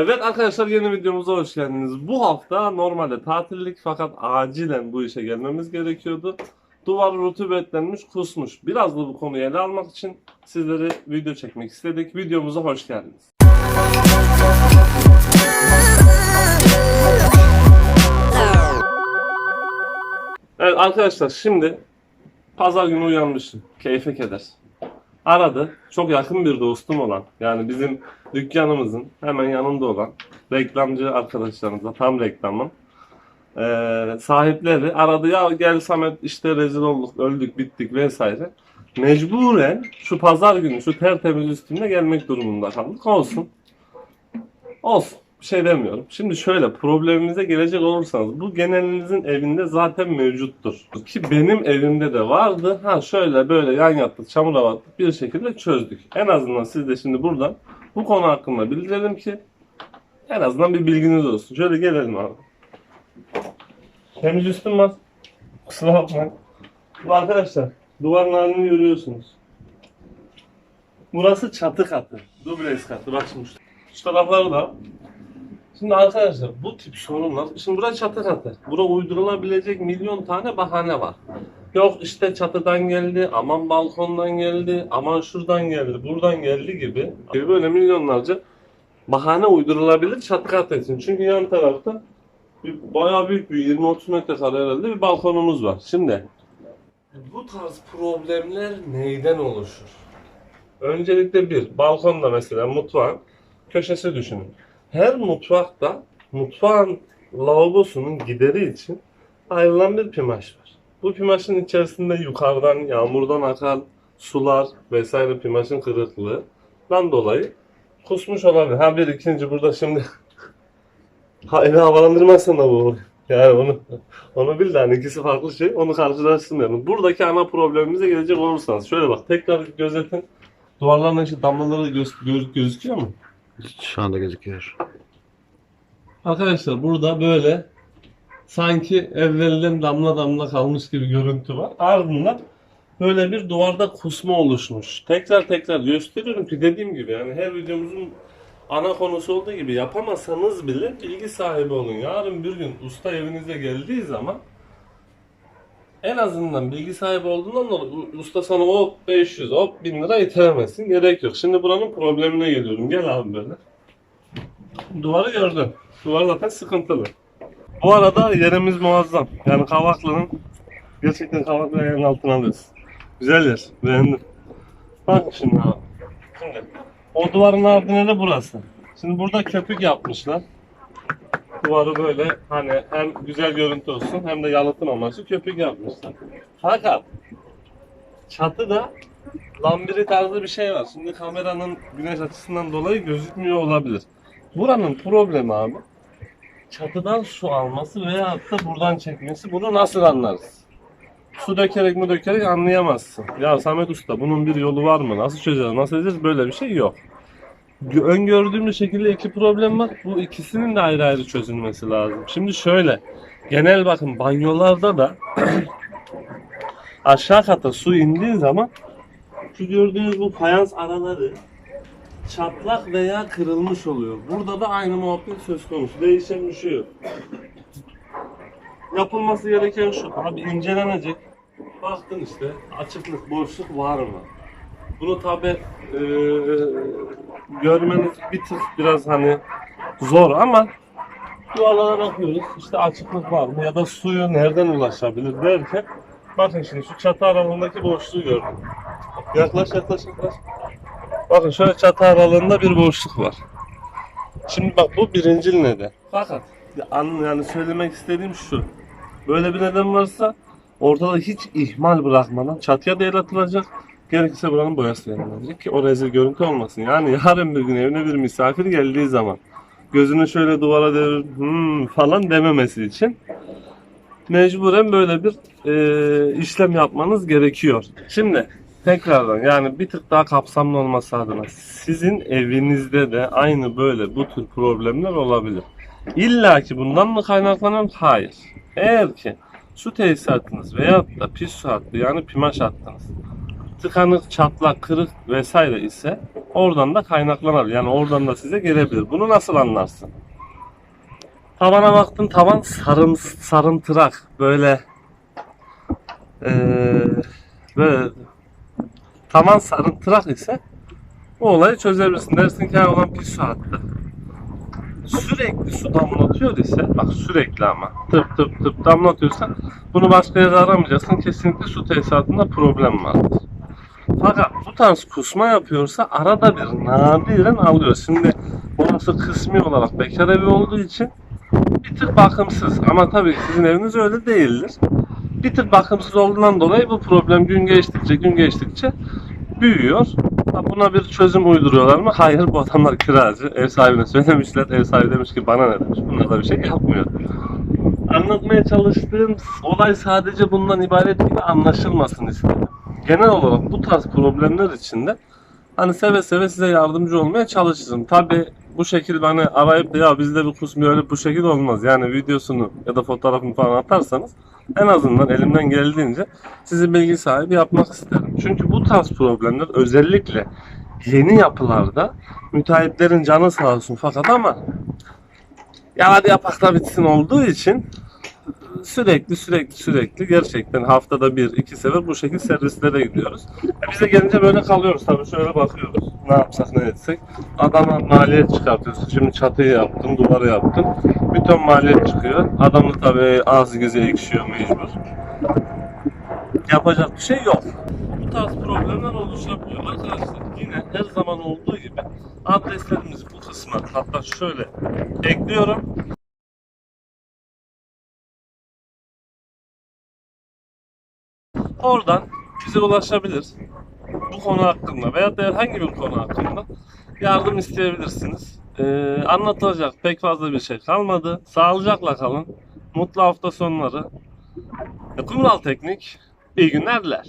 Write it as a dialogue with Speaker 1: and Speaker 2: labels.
Speaker 1: Evet arkadaşlar yeni videomuza hoş geldiniz. Bu hafta normalde tatillik fakat acilen bu işe gelmemiz gerekiyordu. Duvar rutubetlenmiş, kusmuş. Biraz da bu konuyu ele almak için sizlere video çekmek istedik. Videomuza hoş geldiniz. Evet arkadaşlar şimdi pazar günü uyanmışım. Keyfe keder. Aradı. Çok yakın bir dostum olan yani bizim dükkanımızın hemen yanında olan reklamcı arkadaşlarımızla tam reklamın eee, sahipleri aradı ya gel Samet işte rezil olduk öldük bittik vesaire. Mecburen şu pazar günü şu tertemiz üstünde gelmek durumunda kaldık. Olsun. Olsun. Şey demiyorum. Şimdi şöyle problemimize gelecek olursanız bu genelinizin evinde zaten mevcuttur. Ki benim evimde de vardı. Ha şöyle böyle yan yattık, çamura battık bir şekilde çözdük. En azından siz de şimdi buradan bu konu hakkında bildirelim ki en azından bir bilginiz olsun. Şöyle gelelim abi. Temiz üstüm var. Kusura bakmayın. Bu arkadaşlar duvarın halini görüyorsunuz. Burası çatı katı. Dubleks katı. Bak şimdi şu tarafları da Şimdi arkadaşlar bu tip sorunlar, şimdi burası çatı katı. Bura uydurulabilecek milyon tane bahane var. Yok işte çatıdan geldi, aman balkondan geldi, aman şuradan geldi, buradan geldi gibi. gibi böyle milyonlarca bahane uydurulabilir çatı katı için. Çünkü yan tarafta bir, bayağı büyük bir 20-30 metrekare herhalde bir balkonumuz var. Şimdi bu tarz problemler neyden oluşur? Öncelikle bir, balkonda mesela mutfağın köşesi düşünün. Her mutfakta mutfağın lavabosunun gideri için ayrılan bir pimaş var. Bu pimaşın içerisinde yukarıdan yağmurdan akan sular vesaire pimaşın kırıklığından dolayı kusmuş olabilir. Ha bir ikinci burada şimdi ha, evi havalandırmazsan da bu. Yani onu onu bil de hani ikisi farklı şey. Onu karşılaştırmayalım. Buradaki ana problemimize gelecek olursanız şöyle bak tekrar gözetin. Duvarların içi damlaları göz, göz- gözüküyor mu?
Speaker 2: Şu anda gözüküyor.
Speaker 1: Arkadaşlar burada böyle sanki evvelden damla damla kalmış gibi görüntü var. Ardından böyle bir duvarda kusma oluşmuş. Tekrar tekrar gösteriyorum ki dediğim gibi yani her videomuzun ana konusu olduğu gibi yapamasanız bile bilgi sahibi olun. Yarın bir gün usta evinize geldiği zaman en azından bilgi sahibi olduğundan dolayı usta sana hop 500 hop 1000 lira itememesin. Gerek yok. Şimdi buranın problemine geliyorum. Gel abi böyle. Duvarı gördün. Duvar zaten sıkıntılı. Bu arada yerimiz muazzam. Yani Kavaklı'nın gerçekten Kavaklı yerin altına alıyoruz. Güzel yer. Beğendim. Bak şimdi abi. Şimdi o duvarın ardına da burası. Şimdi burada köpük yapmışlar. Duvarı böyle hani hem güzel görüntü olsun hem de yalıtım amaçlı köpük yapmışlar. Fakat çatıda lambiri tarzı bir şey var. Şimdi kameranın güneş açısından dolayı gözükmüyor olabilir. Buranın problemi abi çatıdan su alması veya da buradan çekmesi. Bunu nasıl anlarız? Su dökerek mi dökerek anlayamazsın. Ya Samet Usta bunun bir yolu var mı? Nasıl çözeceğiz? Nasıl edeceğiz? Böyle bir şey yok. Gö- Öngördüğümüz şekilde iki problem var. Bu ikisinin de ayrı ayrı çözülmesi lazım. Şimdi şöyle. Genel bakın banyolarda da aşağı kata su indiği zaman şu gördüğünüz bu fayans araları çatlak veya kırılmış oluyor. Burada da aynı muhabbet söz konusu. Değişen bir şey yok. Yapılması gereken şu. Abi incelenecek. Baktın işte açıklık, boşluk var mı? Bunu tabi görmeniz bir tık biraz hani zor ama duvarlara bakıyoruz. İşte açıklık var mı ya da suyu nereden ulaşabilir derken bakın şimdi şu çatı aralığındaki boşluğu gördüm. Yaklaş yaklaş yaklaş. Bakın şöyle çatı aralığında bir boşluk var. Şimdi bak bu birincil neden. Fakat an- yani söylemek istediğim şu. Böyle bir neden varsa ortada hiç ihmal bırakmadan çatıya da el atılacak. Gerekirse buranın boyası yenilecek ki o rezil görüntü olmasın. Yani yarın bir gün evine bir misafir geldiği zaman gözünü şöyle duvara devir hmm falan dememesi için mecburen böyle bir e, işlem yapmanız gerekiyor. Şimdi tekrardan yani bir tık daha kapsamlı olması adına sizin evinizde de aynı böyle bu tür problemler olabilir. İlla ki bundan mı kaynaklanan? Hayır. Eğer ki su tesisatınız veyahut da pis su hattı yani pimaş hattınız tıkanık, çatlak, kırık vesaire ise oradan da kaynaklanabilir. Yani oradan da size gelebilir. Bunu nasıl anlarsın? Tavana baktın tavan sarın, sarımtırak böyle eee böyle tavan sarımtırak ise bu olayı çözebilirsin. Dersin ki "Ha, olan pis su attı. Sürekli su damlatıyor ise bak sürekli ama tıp tıp tıp damlatıyorsa bunu başka yerde aramayacaksın. Kesinlikle su tesisatında problem vardır. Fakat bu tarz kusma yapıyorsa arada bir nadiren alıyor. Şimdi burası kısmi olarak bekar evi olduğu için bir tık bakımsız. Ama tabii sizin eviniz öyle değildir. Bir tık bakımsız olduğundan dolayı bu problem gün geçtikçe gün geçtikçe büyüyor. Buna bir çözüm uyduruyorlar mı? Hayır bu adamlar kiracı. Ev sahibine söylemişler. Ev sahibi demiş ki bana ne demiş. Bunlar da bir şey yapmıyor. Anlatmaya çalıştığım olay sadece bundan ibaret gibi anlaşılmasın istedim. Genel olarak bu tarz problemler içinde hani seve seve size yardımcı olmaya çalışırım. Tabi bu şekilde hani arayıp ya bizde bir kusmuyor öyle bu şekilde olmaz. Yani videosunu ya da fotoğrafını falan atarsanız en azından elimden geldiğince sizi bilgi sahibi yapmak isterim. Çünkü bu tarz problemler özellikle yeni yapılarda müteahhitlerin canı sağ olsun fakat ama ya hadi yapak da bitsin olduğu için sürekli sürekli sürekli gerçekten haftada bir iki sefer bu şekilde servislere gidiyoruz. E bize gelince böyle kalıyoruz tabii şöyle bakıyoruz. Ne yapsak ne etsek. Adama maliyet çıkartıyorsun. Şimdi çatıyı yaptın, duvarı yaptın. Bir ton maliyet çıkıyor. Adamın tabii ağzı gözü ekşiyor mecbur. Yapacak bir şey yok. Bu tarz problemler oluşabiliyor. Arkadaşlar yine her zaman olduğu gibi adreslerimizi bu kısma hatta şöyle ekliyorum. Oradan bize ulaşabilir. Bu konu hakkında veya da herhangi bir konu hakkında yardım isteyebilirsiniz. Ee, anlatılacak pek fazla bir şey kalmadı. Sağlıcakla kalın. Mutlu hafta sonları. Kumral Teknik. İyi günler diler.